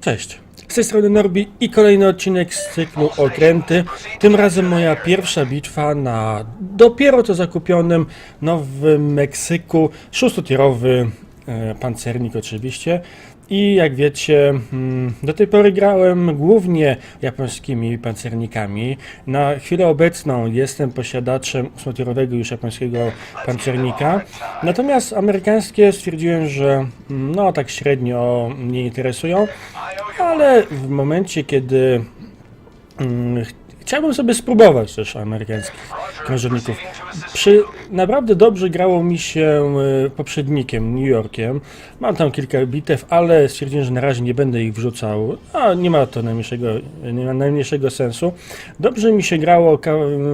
Cześć. Z tej strony Norbi i kolejny odcinek z cyklu Okręty. Tym razem moja pierwsza bitwa na dopiero co zakupionym Nowym Meksyku. Szóstotierowy e, pancernik oczywiście. I jak wiecie, mm, do tej pory grałem głównie japońskimi pancernikami. Na chwilę obecną jestem posiadaczem ósmotierowego już japońskiego pancernika. Natomiast amerykańskie stwierdziłem, że mm, no tak średnio mnie interesują, ale w momencie, kiedy mm, ch- chciałbym sobie spróbować też amerykańskich krążowników. Przy, naprawdę dobrze grało mi się y, poprzednikiem, New Yorkiem. Mam tam kilka bitew, ale stwierdziłem, że na razie nie będę ich wrzucał, a nie ma to najmniejszego, nie ma najmniejszego sensu. Dobrze mi się grało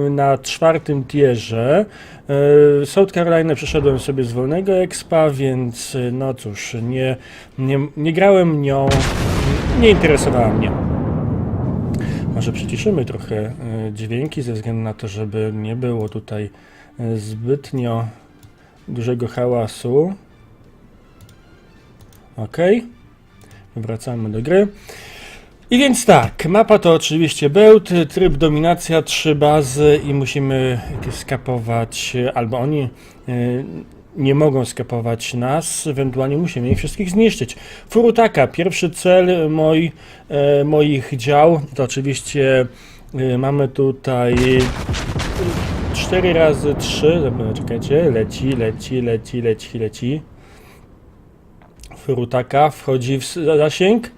na czwartym tierze. Y, South Carolina przeszedłem sobie z wolnego expa, więc no cóż, nie, nie, nie grałem nią, nie interesowała mnie. Może przyciszymy trochę e, dźwięki ze względu na to, żeby nie było tutaj e, zbytnio dużego hałasu. Ok. Wracamy do gry. I więc tak, mapa to oczywiście bełt, tryb dominacja, trzy bazy i musimy skapować, albo oni e, nie mogą skapować nas, ewentualnie musimy ich wszystkich zniszczyć. Furutaka, pierwszy cel moi, e, moich dział, to oczywiście e, mamy tutaj 4 razy 3, dobra, czekajcie, leci, leci, leci, leci, leci. Furutaka wchodzi w zasięg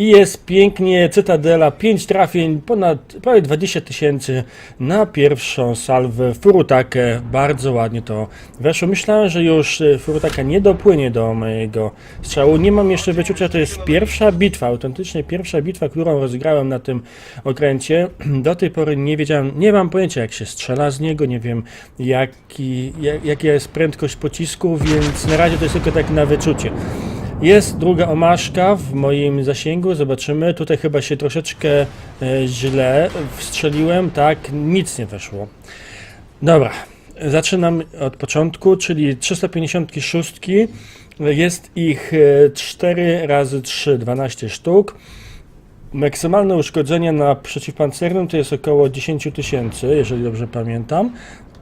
i jest pięknie, Cytadela, 5 trafień, ponad prawie 20 tysięcy na pierwszą salwę Furutakę, bardzo ładnie to weszło. Myślałem, że już e, Furutaka nie dopłynie do mojego strzału, nie mam jeszcze wyczucia, to jest pierwsza bitwa, autentycznie pierwsza bitwa, którą rozgrałem na tym okręcie. Do tej pory nie wiedziałem, nie mam pojęcia jak się strzela z niego, nie wiem jaki, jak, jaka jest prędkość pocisku, więc na razie to jest tylko tak na wyczucie. Jest druga omaszka w moim zasięgu, zobaczymy. Tutaj chyba się troszeczkę e, źle wstrzeliłem, tak, nic nie weszło. Dobra, zaczynam od początku, czyli 356. Jest ich e, 4 razy 3, 12 sztuk. Maksymalne uszkodzenie na przeciwpancernym to jest około 10 tysięcy, jeżeli dobrze pamiętam.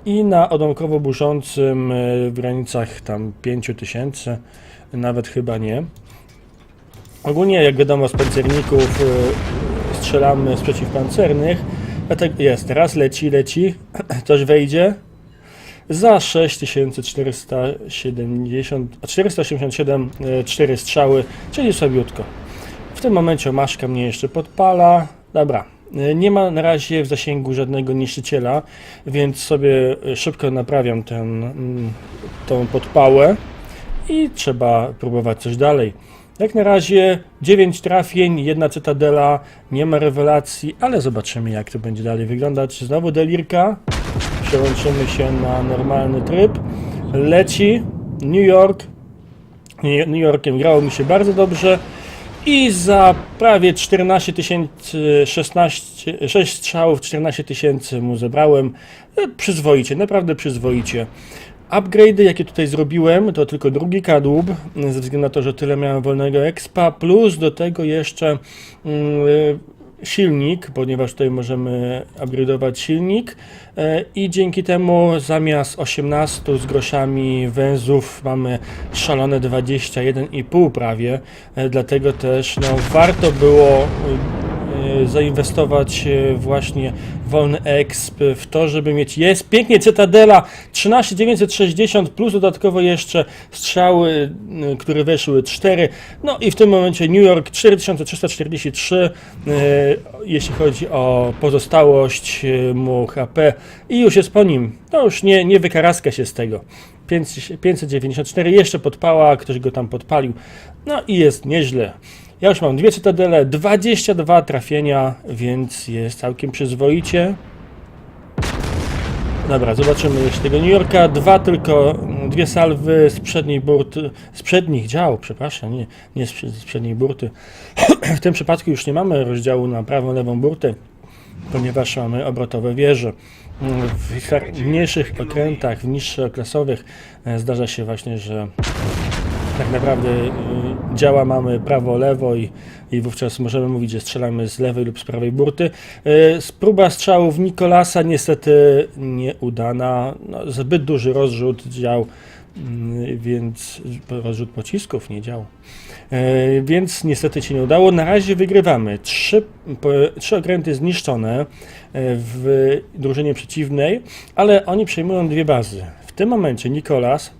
I na odłamkowo burzącym e, w granicach tam 5 tysięcy, nawet chyba nie. Ogólnie, jak wiadomo, z pancerników e, strzelamy z przeciwpancernych. Jest, raz leci, leci, coś wejdzie. Za 6470, a 487 e, 4 strzały, czyli słabiutko. W tym momencie Maszka mnie jeszcze podpala. Dobra. e, Nie ma na razie w zasięgu żadnego niszczyciela, więc sobie e, szybko naprawiam ten, mm, tą podpałę i trzeba próbować coś dalej. Jak na razie 9 trafień, jedna cytadela, nie ma rewelacji, ale zobaczymy jak to będzie dalej wyglądać. Znowu delirka, przełączymy się na normalny tryb. Leci New York, New Yorkiem grało mi się bardzo dobrze i za prawie 14 tysięcy, 16, 6 strzałów, 14 tysięcy mu zebrałem. E, Przyzwoicie, naprawdę przyzwoicie. Upgrade'y, jakie tutaj zrobiłem, to tylko drugi kadłub, ze względu na to, że tyle miałem wolnego expa, plus do tego jeszcze mm, silnik, ponieważ tutaj możemy upgrade'ować silnik e, i dzięki temu zamiast 18 z groszami węzłów mamy szalone 21,5 prawie, e, dlatego też no, warto było zainwestować e, właśnie wolny exp w to, żeby mieć jest pięknie Cytadela 13960 plus dodatkowo jeszcze strzały, e, które weszły 4 no i w tym momencie New York 4343 e, jeśli chodzi o pozostałość mu HP i już jest po nim, no już nie, nie wykaraska się z tego. 500 594 jeszcze podpała, ktoś go tam podpalił. No i jest nieźle ja już mam dwie cytadele, 22 trafienia, więc jest całkiem przyzwoicie. Dobra, zobaczymy jeszcze tego New Yorka. Dwa tylko, dwie salwy z przedniej burty, z przednich dział, przepraszam, nie, nie z, z przedniej burty. w tym przypadku już nie mamy rozdziału na prawą, lewą burtę, ponieważ mamy obrotowe wieże. W mniejszych okrętach, w niższych klasowych e, zdarza się właśnie, że tak naprawdę y, działa mamy prawo, lewo i, i wówczas możemy mówić, że strzelamy z lewej lub z prawej burty. Y, Próba strzałów Nikolasa niestety nieudana. No, zbyt duży rozrzut dział, mm, więc rozrzut pocisków, nie dział. Więc niestety się nie udało. Na razie wygrywamy. Trzy, trzy okręty zniszczone w drużynie przeciwnej, ale oni przejmują dwie bazy. W tym momencie Nikolas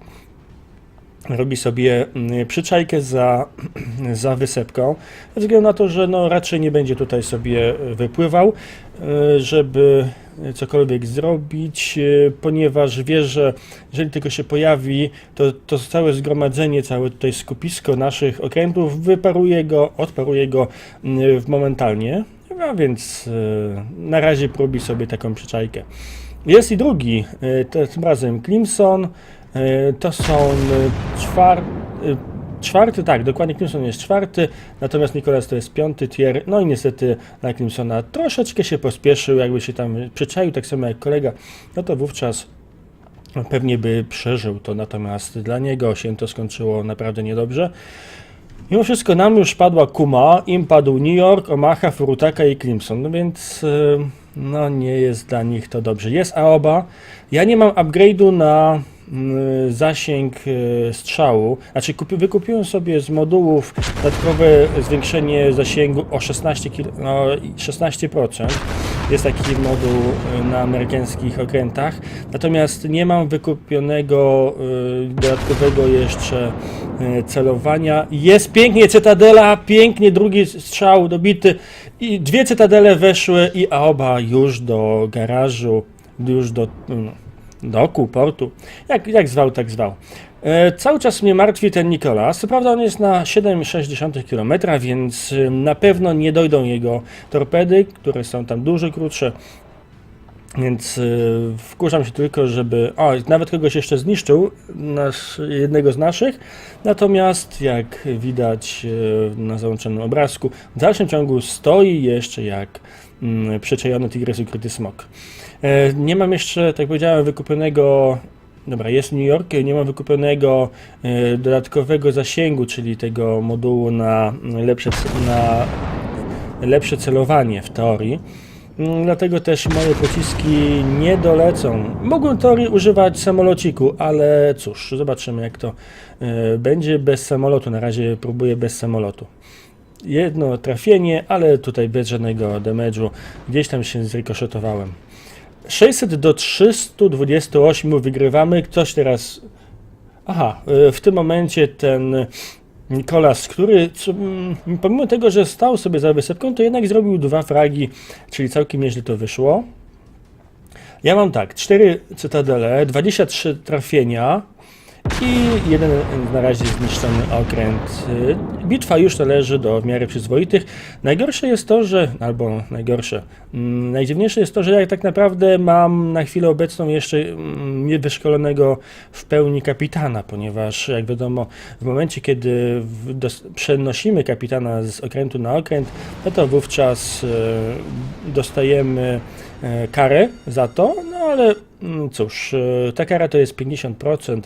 robi sobie mm, przyczajkę za, za wysepką, ze względu na to, że no, raczej nie będzie tutaj sobie wypływał, e, żeby cokolwiek zrobić, e, ponieważ wie, że jeżeli tylko się pojawi, to, to całe zgromadzenie, całe tutaj skupisko naszych okrętów wyparuje go, odparuje go mm, momentalnie, a więc e, na razie robi sobie taką przyczajkę. Jest i drugi, e, tym razem Clemson, e, to są czwar, czwarty, tak, dokładnie Clemson jest czwarty, natomiast Nikolas to jest piąty tier, no i niestety na Clemsona troszeczkę się pospieszył, jakby się tam przyczaił, tak samo jak kolega, no to wówczas pewnie by przeżył to, natomiast dla niego się to skończyło naprawdę niedobrze. Mimo wszystko nam już padła Kuma, im padł New York, Omaha, Furutaka i Clemson, no więc y, no nie jest dla nich to dobrze. Jest Aoba, ja nie mam upgrade'u na y, zasięg y, strzału, znaczy kupi, wykupiłem sobie z modułów dodatkowe zwiększenie zasięgu o 16, kil, no, 16%. Jest taki moduł y, na amerykańskich okrętach, natomiast nie mam wykupionego y, dodatkowego jeszcze y, celowania. Jest pięknie Cytadela, pięknie drugi strzał dobity i dwie Cytadele weszły i Aoba już do garażu, już do no, doku, portu, jak, jak zwał, tak zwał. E, cały czas mnie martwi ten Nikolas. Co prawda on jest na 7,6 km, więc y, na pewno nie dojdą jego torpedy, które są tam dużo krótsze. Więc y, wkurzam się tylko, żeby. O, nawet kogoś jeszcze zniszczył, nasz, jednego z naszych. Natomiast, jak widać y, na załączonym obrazku, w dalszym ciągu stoi jeszcze jak mm, przyczajony tygrys ukryty smok. E, nie mam jeszcze, tak powiedziałem, wykupionego. Dobra, jest New York, nie mam wykupionego e, dodatkowego zasięgu, czyli tego modułu na lepsze, na lepsze celowanie w teorii. Mm, Dlatego też moje pociski nie dolecą. Mogłem teorii używać samolociku, ale cóż, zobaczymy jak to e, będzie bez samolotu. Na razie próbuję bez samolotu. Jedno trafienie, ale tutaj bez żadnego damage'u. Gdzieś tam się zrykoszetowałem. 600 do 328 wygrywamy. Ktoś teraz. Aha, e, w tym momencie ten Nikolas, który mm, pomimo tego, że stał sobie za wysepką, to jednak zrobił dwa fragi, czyli całkiem nieźle to wyszło. Ja mam tak, 4 cytadele, 23 trafienia i jeden na razie zniszczony okręt. Bitwa już należy do w miarę przyzwoitych. Najgorsze jest to, że, albo najgorsze, mm, najdziwniejsze jest to, że ja tak naprawdę mam na chwilę obecną jeszcze mm, niewyszkolonego w pełni kapitana, ponieważ jak wiadomo, w momencie kiedy przenosimy kapitana z okrętu na okręt, no to wówczas e, dostajemy e, karę za to, no ale mm, cóż, e, ta kara to jest 50%.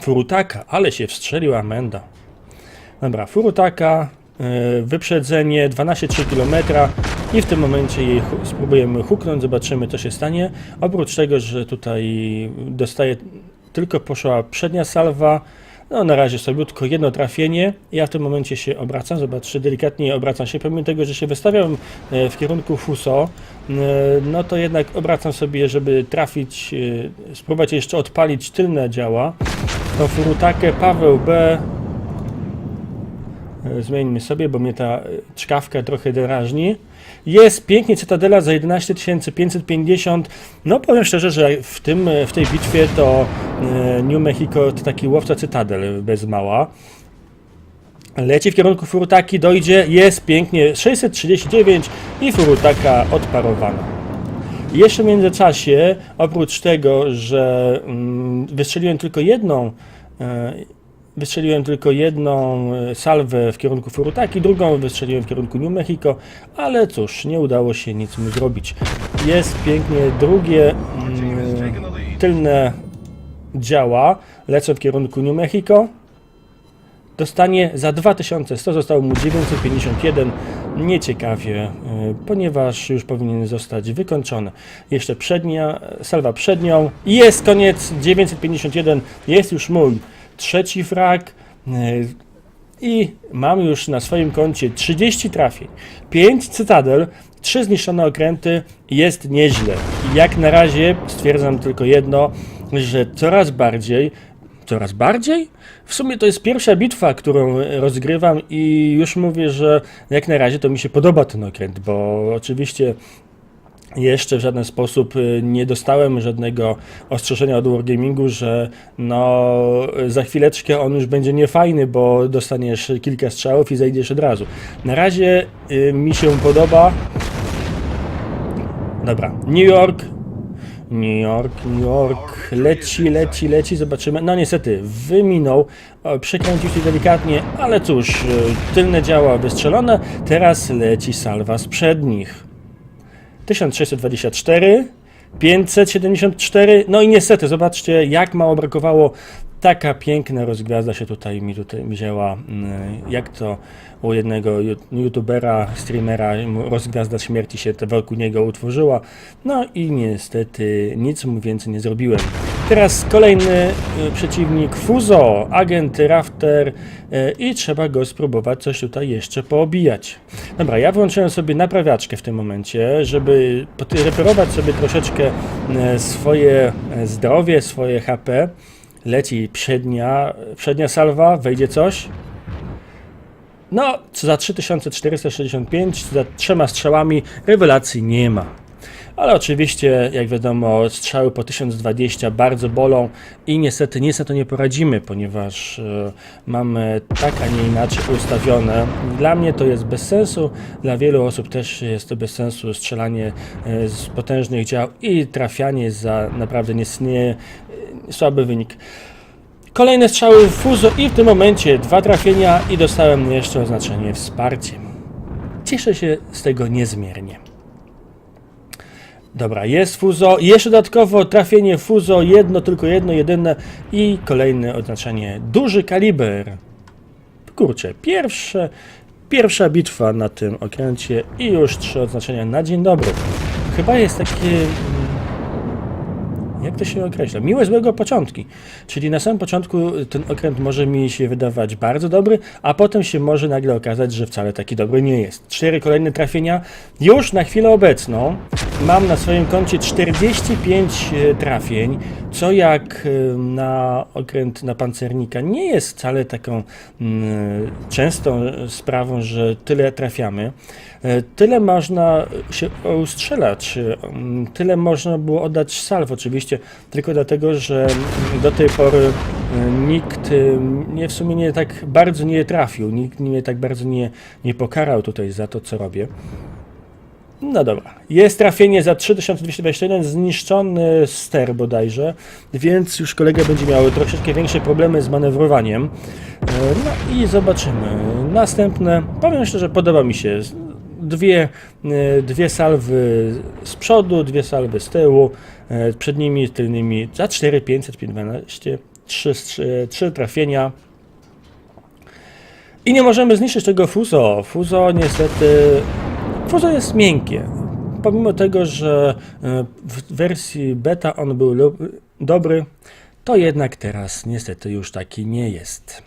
Furutaka, ale się wstrzeliła Menda. Dobra, Furutaka, e, wyprzedzenie 12,3 km i w tym momencie jej spróbujemy huknąć, zobaczymy co się stanie. Oprócz tego, że tutaj dostaje, tylko poszła przednia salwa, no na razie sobiutko jedno trafienie. Ja w tym momencie się obracam, zobaczcie, delikatnie obracam się, pomimo tego, że się wystawiam e, w kierunku Fuso, e, no to jednak obracam sobie, żeby trafić, e, spróbować jeszcze odpalić tylne działa. To Furutakę, Paweł B. E, Zmieńmy sobie, bo mnie ta e, czkawka trochę drażni. Jest pięknie Cytadela za 11 550. No powiem szczerze, że w, tym, e, w tej bitwie to New Mexico to taki łowca Cytadel bez mała. Leci w kierunku Furutaki, dojdzie, jest pięknie 639 i Furutaka odparowana. Jeszcze w międzyczasie, oprócz tego, że mm, wystrzeliłem tylko jedną, wystrzeliłem tylko jedną e, salwę w kierunku Furutaki, drugą wystrzeliłem w kierunku New Mexico, ale cóż, nie udało się nic mu zrobić. Jest pięknie drugie mm, tylne działa, lecą w kierunku New Mexico. dostanie za 2100, zostało mu 951. Nieciekawie, y, ponieważ już powinien zostać wykończony. Jeszcze przednia, salwa przed nią. I Jest koniec, 951, jest już mój trzeci frag. y, I mam już na swoim koncie 30 trafień, 5 cytadel, 3 zniszczone okręty, jest nieźle. Jak na razie stwierdzam tylko jedno, że coraz bardziej, coraz bardziej? W sumie to jest pierwsza bitwa, którą rozgrywam i już mówię, że jak na razie to mi się podoba ten okręt, bo oczywiście jeszcze w żaden sposób y, nie dostałem żadnego ostrzeżenia od Wargamingu, że no za chwileczkę on już będzie niefajny, bo dostaniesz kilka strzałów i zejdziesz od razu. Na razie y, mi się podoba. Dobra, New York. New York, New York, leci, leci, leci, zobaczymy. No niestety, wyminął, przekręcił się delikatnie, ale cóż, y, tylne działa wystrzelone, teraz leci salwa z przednich. 1624, 574, no i niestety, zobaczcie jak mało brakowało. Taka piękna rozgwiazda się tutaj mi tutaj wzięła, mm, jak to u jednego youtubera, streamera, rozgwiazda śmierci się wokół niego utworzyła. No i niestety nic mu więcej nie zrobiłem. Teraz kolejny y, przeciwnik, Fuzo, agent Rafter y, i trzeba go spróbować coś tutaj jeszcze poobijać. Dobra, ja włączyłem sobie naprawiaczkę w tym momencie, żeby reperować sobie troszeczkę e, swoje e, zdrowie, swoje HP. Leci przednia, przednia salwa, wejdzie coś. No, co za 3465, za trzema strzałami rewelacji nie ma. Ale oczywiście, jak wiadomo, strzały po 1020 bardzo bolą i niestety to nie poradzimy, ponieważ e, mamy tak, a nie inaczej ustawione. Dla mnie to jest bez sensu, dla wielu osób też jest to bez sensu strzelanie e, z potężnych dział i trafianie za naprawdę nie, nie słaby wynik. Kolejne strzały w fuzo i w tym momencie dwa trafienia i dostałem jeszcze oznaczenie wsparcie. Cieszę się z tego niezmiernie. Dobra, jest fuzo. Jeszcze dodatkowo trafienie fuzo, jedno, tylko jedno, jedyne i kolejne oznaczenie duży kaliber. Kurczę, pierwsze, pierwsza bitwa na tym okręcie i już trzy oznaczenia na dzień dobry. Chyba jest takie jak to się określa? Miłe złego początki. Czyli na samym początku ten okręt może mi się wydawać bardzo dobry, a potem się może nagle okazać, że wcale taki dobry nie jest. Cztery kolejne trafienia. Już na chwilę obecną mam na swoim koncie 45 trafień, co jak e, na okręt na pancernika nie jest wcale taką mm, częstą sprawą, że tyle trafiamy. E, Tyle można się ustrzelać, tyle można było oddać salw oczywiście, tylko dlatego, że do tej pory e, nikt e, mnie w sumie nie tak bardzo nie trafił, nikt mnie tak bardzo nie, nie pokarał tutaj za to, co robię. No dobra, jest trafienie za 3221, zniszczony ster bodajże, więc już kolega będzie miał troszeczkę większe problemy z manewrowaniem. E, No i zobaczymy. Następne, powiem szczerze, podoba mi się. Dwie, e, dwie salwy z przodu, dwie salwy z tyłu, e, przed nimi, tylnymi za 4, 500, 512, 3, 3, 3 trafienia. I nie możemy zniszczyć tego Fuzo. Fuzo niestety. Fuzo jest miękkie. Pomimo tego, że e, w wersji beta on był dobry, to jednak teraz niestety już taki nie jest.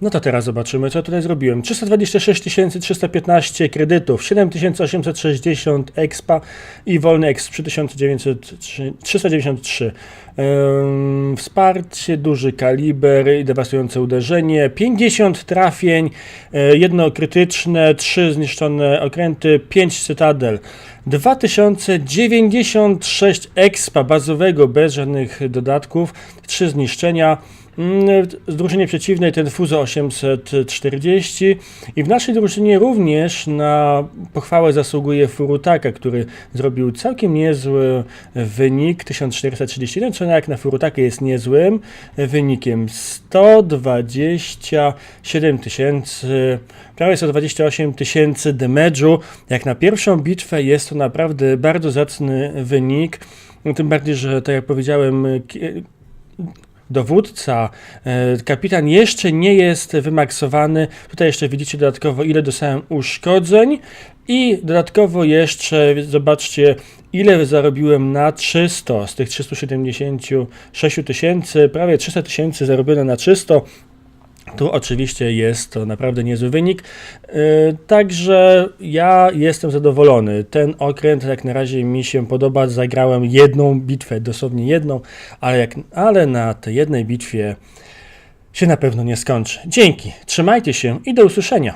No to teraz zobaczymy, co tutaj zrobiłem. 326 315 kredytów, 7860 expa i wolny exp 3903 393. Ym, wsparcie, duży kaliber i dewastujące uderzenie, 50 trafień, e, jedno krytyczne, 3 zniszczone okręty, 5 cytadel. 2096 expa bazowego bez żadnych dodatków, 3 zniszczenia. Mm, W drużynie przeciwnej ten Fuzo 840 i w naszej drużynie również na pochwałę zasługuje Furutaka, który zrobił całkiem niezły wynik 1431, co jak na Furutakę jest niezłym wynikiem. 127 tysięcy, prawie 128 tysięcy damage'u. Jak na pierwszą bitwę jest to naprawdę bardzo zacny wynik, tym bardziej, że tak jak powiedziałem, dowódca, e, kapitan jeszcze nie jest wymaksowany. Tutaj jeszcze widzicie dodatkowo ile dostałem uszkodzeń i dodatkowo jeszcze zobaczcie ile zarobiłem na 300 z tych 376 tysięcy, prawie 300 tysięcy zarobione na 300. Tu oczywiście jest to naprawdę niezły wynik. Yy, Także ja jestem zadowolony. Ten okręt jak na razie mi się podoba. Zagrałem jedną bitwę, dosłownie jedną, ale, jak, ale na tej jednej bitwie się na pewno nie skończy. Dzięki, trzymajcie się i do usłyszenia.